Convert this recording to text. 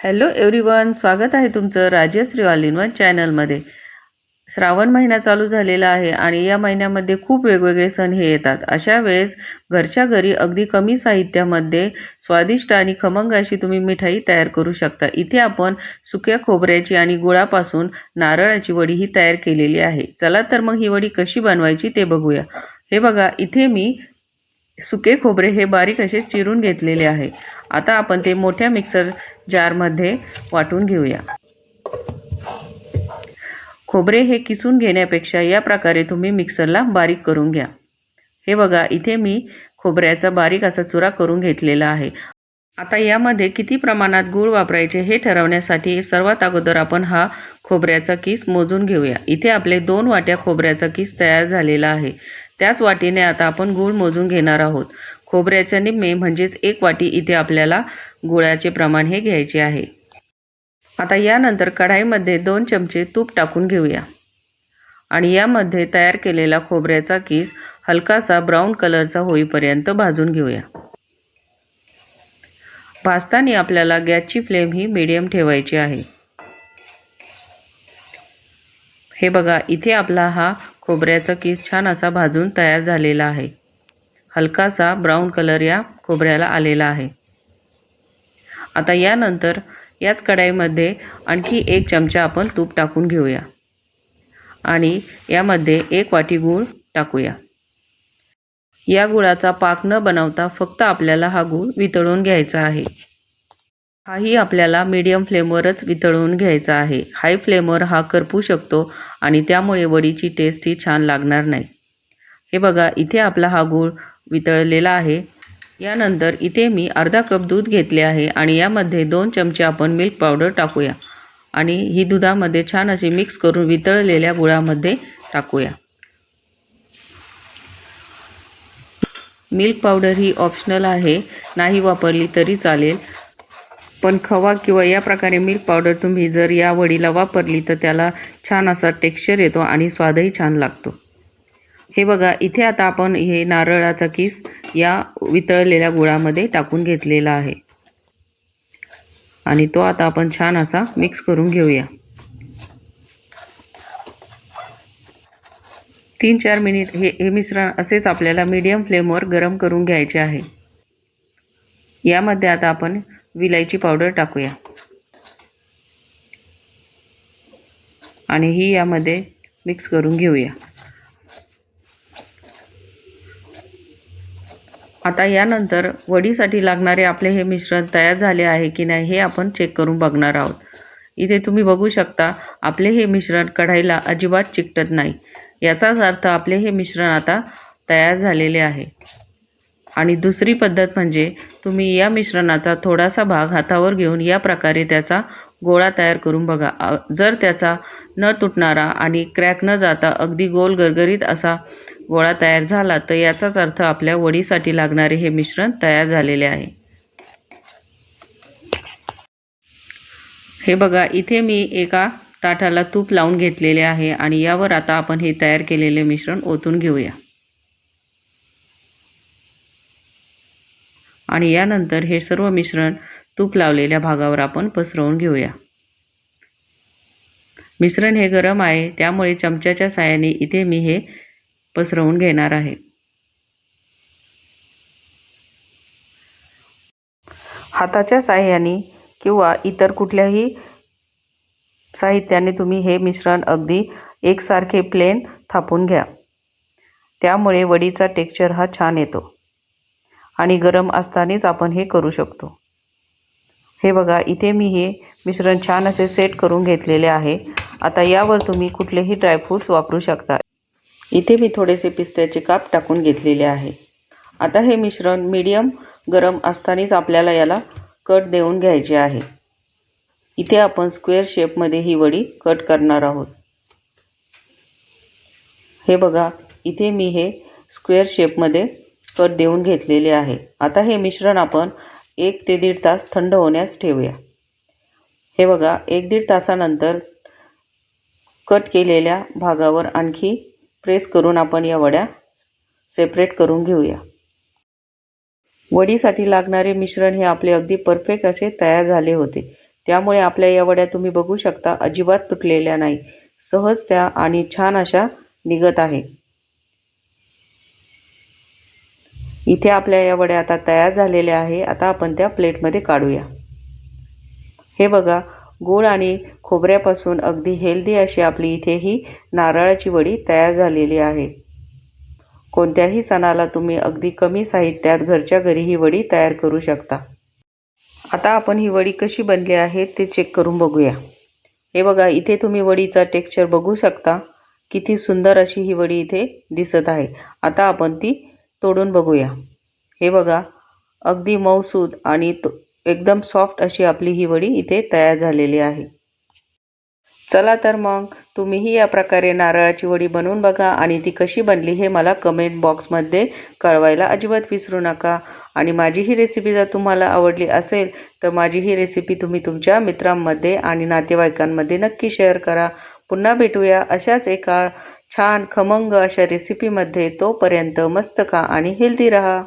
Hello everyone स्वागत आहे तुमचं राजश्री ऑल इन वन चॅनलमध्ये. श्रावण महिना चालू झालेला आहे आणि या महिन्यामध्ये खूप वेगवेगळे सण हे येतात. अशा वेळेस घरच्या घरी अगदी कमी साहित्यामध्ये स्वादिष्ट आणि खमंग अशी तुम्ही मिठाई तयार करू शकता. इथे आपण सुक्या खोबऱ्याची आणि गुळापासून नारळाची वडी ही तयार केलेली आहे. चला तर मग ही वडी कशी बनवायची ते बघूया. हे बघा इथे मी सुके खोबरे हे बारीक असे चिरून घेतलेले आहे. आता आपण ते मोठ्या मिक्सर जारमध्ये वाटून घेऊया. खोबरे हे किसून घेण्यापेक्षा या प्रकारे तुम्ही मिक्सरला बारीक करून घ्या. हे बघा इथे मी खोबऱ्याचा बारीक असा चुरा करून घेतलेला आहे. आता यामध्ये किती प्रमाणात गूळ वापरायचे हे ठरवण्यासाठी सर्वात अगोदर आपण हा खोबऱ्याचा किस मोजून घेऊया. इथे आपले दोन वाट्या खोबऱ्याचा किस तयार झालेला आहे. त्याच वाटीने आता आपण गूळ मोजून घेणार आहोत. खोबऱ्याच्या निम्मे म्हणजेच एक वाटी इथे आपल्याला गुळाचे प्रमाण हे घ्यायचे आहे. आता यानंतर कढाईमध्ये दोन चमचे तूप टाकून घेऊया. आणि यामध्ये तयार केलेला खोबऱ्याचा किस हलकासा ब्राऊन कलरचा होईपर्यंत भाजून घेऊया. भाजताना आपल्याला गॅसची फ्लेम ही मिडियम ठेवायची आहे. हे बघा इथे आपला हा खोबऱ्याचा किस छान असा भाजून तयार झालेला आहे. हलकासा ब्राऊन कलर या खोबऱ्याला आलेला आहे. आता यानंतर याच कढाईमध्ये आणखी एक चमचा आपण तूप टाकून घेऊया. आणि यामध्ये एक वाटी गूळ टाकूया. या गुळाचा पाक न बनवता फक्त आपल्याला हा गूळ वितळून घ्यायचा आहे. हाही आपल्याला मीडियम फ्लेमवरच वितळवून घ्यायचा आहे. हाय फ्लेमवर हा करपू शकतो आणि त्यामुळे वडीची टेस्ट ही छान लागणार नाही. हे बघा इथे आपला हा गूळ वितळलेला आहे. यानंतर इथे मी अर्धा कप दूध घेतले आहे आणि यामध्ये दोन चमचे आपण मिल्क पावडर टाकूया. आणि ही दुधामध्ये छान अशी मिक्स करून वितळलेल्या गुळामध्ये टाकूया. मिल्क पावडर ही ऑप्शनल आहे. नाही वापरली तरी चालेल. पण खवा किंवा या प्रकारे मिल्क पावडर तुम्ही जर या वडीला वापरली तर त्याला छान असा टेक्स्चर येतो आणि स्वादही छान लागतो. हे बघा इथे आता आपण हे नारळाचा किस या वितळलेल्या गुळामध्ये टाकून घेतलेला आहे. आणि तो आता आपण छान असा मिक्स करून घेऊया. तीन चार मिनिट हे हे मिश्रण असेच आपल्याला मीडियम फ्लेमवर गरम करून घ्यायचे आहे. यामध्ये आता आपण विलायची पावडर टाकूया. आणि ही यामध्ये मिक्स करून घेऊया. आता यानंतर वडीसाठी लागणारे आपले हे मिश्रण तयार झाले आहे की नाही हे आपण चेक करून बघणार आहोत. इथे तुम्ही बघू शकता आपले हे मिश्रण कढाईला अजिबात चिकटत नाही. याचाच अर्थ आपले हे मिश्रण आता तयार झालेले आहे. आणि दुसरी पद्धत म्हणजे तुम्ही या मिश्रणाचा थोडासा भाग हातावर घेऊन या प्रकारे त्याचा गोळा तयार करून बघा. जर त्याचा न तुटणारा आणि क्रॅक न जाता अगदी गोल गरगरीत असा गोळा तयार झाला तर याचाच अर्थ आपल्या वडीसाठी लागणारे हे मिश्रण तयार झालेले आहे. हे बघा इथे मी एका ताटाला तूप लावून घेतलेले आहे आणि यावर आता आपण हे तयार केलेले मिश्रण ओतून घेऊया. आणि यानंतर हे सर्व मिश्रण तूप लावलेल्या भागावर आपण पसरवून घेऊया. मिश्रण हे गरम आहे त्यामुळे चमच्याच्या साहाय्याने इथे मी हे पसरवून घेणार आहे. हाताच्या साहाय्याने किंवा इतर कुठल्याही साहित्याने तुम्ही हे मिश्रण अगदी एकसारखे प्लेन थापून घ्या. त्यामुळे वडीचा टेक्स्चर हा छान येतो. आणि गरम असतानाच आपण हे करू शकतो. हे बघा इथे मी हे मिश्रण छान असे सेट करून घेतलेले आहे. आता यावर तुम्ही कुठलेही ड्रायफ्रूट्स वापरू शकता. इथे मी थोडेसे पिस्त्याचे काप टाकून घेतलेले आहे. आता हे मिश्रण मीडियम गरम असतानाच आपल्याला याला कट देऊन घ्यायचे आहे. इथे आपण स्क्वेअर शेपमध्ये ही वडी कट करणार आहोत. हे बघा इथे मी हे स्क्वेअर शेपमध्ये कट देऊन घेतलेले आहे. आता हे मिश्रण आपण एक ते दीड तास थंड होण्यास ठेवूया. हे बघा एक दीड तासानंतर कट केलेल्या भागावर आणखी प्रेस करून आपण या वड्या सेपरेट करून घेऊया. वडीसाठी लागणारे मिश्रण हे आपले अगदी परफेक्ट असे तयार झाले होते. त्यामुळे आपल्या या वड्या तुम्ही बघू शकता अजिबात तुटलेल्या नाही. सहज त्या आणि छान अशा निघत आहे. इथे आपल्या या वड्या आता तयार झालेल्या आहे. आता आपण त्या प्लेटमध्ये काढूया. हे बघा गूळ आणि खोबऱ्यापासून अगदी हेल्दी अशी आपली इथे ही नारळाची वडी तयार झालेली आहे. कोणत्याही सणाला तुम्ही अगदी कमी साहित्यात घरच्या घरी ही वडी तयार करू शकता. आता आपण ही वडी कशी बनली आहे ते चेक करून बघूया. हे बघा इथे तुम्ही वडीचा टेक्स्चर बघू शकता. किती सुंदर अशी ही वडी इथे दिसत आहे. आता आपण ती तोडून बघूया. हे बघा अगदी मऊसूद आणि तो एकदम सॉफ्ट अशी आपली ही वडी इथे तयार झालेली आहे. चला तर मग तुम्हीही या प्रकारे नारळाची वडी बनवून बघा आणि ती कशी बनली हे मला कमेंट बॉक्समध्ये कळवायला अजिबात विसरू नका. आणि माझी ही रेसिपी जर तुम्हाला आवडली असेल तर माझी ही रेसिपी तुम्ही तुमच्या मित्रांमध्ये आणि नातेवाईकांमध्ये नक्की शेअर करा. पुन्हा भेटूया अशाच एका छान खमंग अशा रेसिपीमध्ये तोपर्यंत मस्त खा आणि हेल्दी रहा.